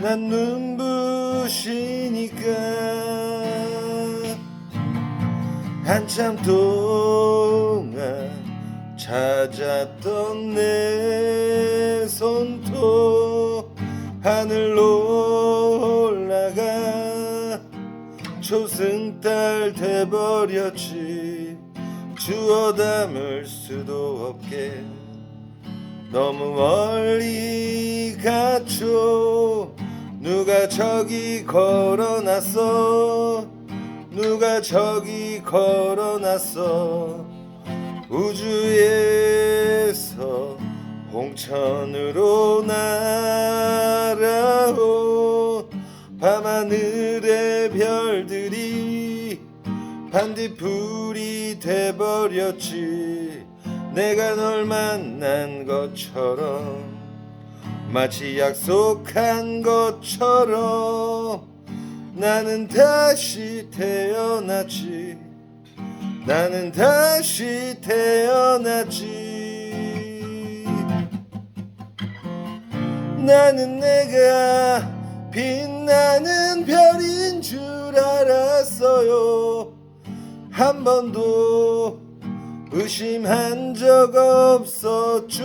난 눈부시니까 한참 동안 찾았던 내 손톱 하늘로 올라가 초승달 돼버렸지. 주워 담을 수도 없게. 너무 멀리 갔죠 누가 저기 걸어놨어? 누가 저기 걸어놨어? 우주에서 홍천으로 날아온 밤하늘의 별들이 반딧불이 돼버렸지. 내가 널 만난 것처럼 마치 약속한 것처럼 나는 다시 태어났지. 나는 다시 태어났지. 나는 내가 빛나는 별인 줄 알았어요. 한 번도 의심한 적 없었죠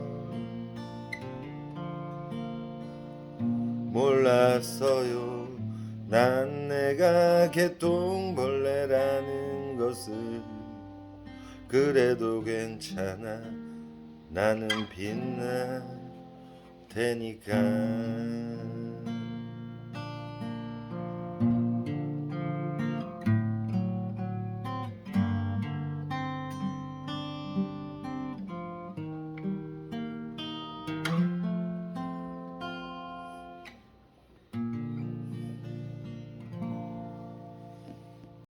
몰랐어요. 난 내가 개똥벌레라는 것을. 그래도 괜찮아. 나는 빛날 테니까